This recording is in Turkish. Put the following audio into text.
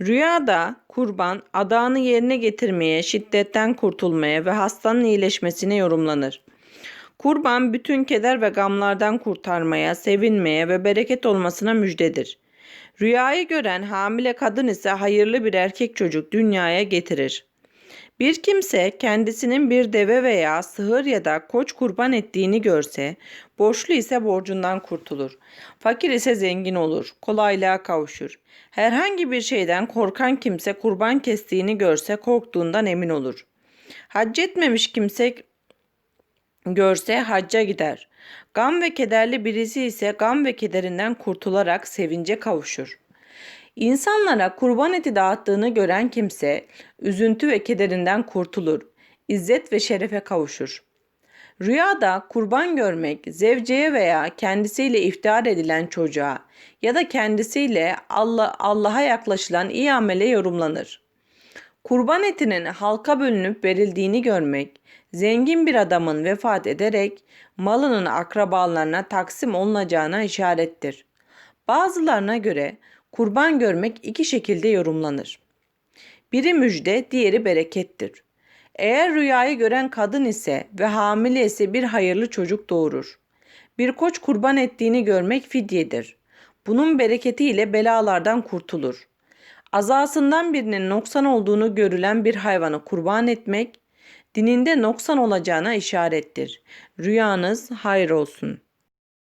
Rüyada kurban adağını yerine getirmeye, şiddetten kurtulmaya ve hastanın iyileşmesine yorumlanır. Kurban bütün keder ve gamlardan kurtarmaya, sevinmeye ve bereket olmasına müjdedir. Rüyayı gören hamile kadın ise hayırlı bir erkek çocuk dünyaya getirir. Bir kimse kendisinin bir deve veya sığır ya da koç kurban ettiğini görse, borçlu ise borcundan kurtulur. Fakir ise zengin olur, kolaylığa kavuşur. Herhangi bir şeyden korkan kimse kurban kestiğini görse korktuğundan emin olur. Hac etmemiş kimse görse hacca gider. Gam ve kederli birisi ise gam ve kederinden kurtularak sevince kavuşur. İnsanlara kurban eti dağıttığını gören kimse üzüntü ve kederinden kurtulur. İzzet ve şerefe kavuşur. Rüyada kurban görmek zevceye veya kendisiyle iftihar edilen çocuğa ya da kendisiyle Allah Allah'a yaklaşılan iyi amele yorumlanır. Kurban etinin halka bölünüp verildiğini görmek, zengin bir adamın vefat ederek malının akrabalarına taksim olunacağına işarettir. Bazılarına göre kurban görmek iki şekilde yorumlanır. Biri müjde, diğeri berekettir. Eğer rüyayı gören kadın ise ve hamile ise bir hayırlı çocuk doğurur. Bir koç kurban ettiğini görmek fidyedir. Bunun bereketiyle belalardan kurtulur. Azasından birinin noksan olduğunu görülen bir hayvanı kurban etmek, dininde noksan olacağına işarettir. Rüyanız hayır olsun.''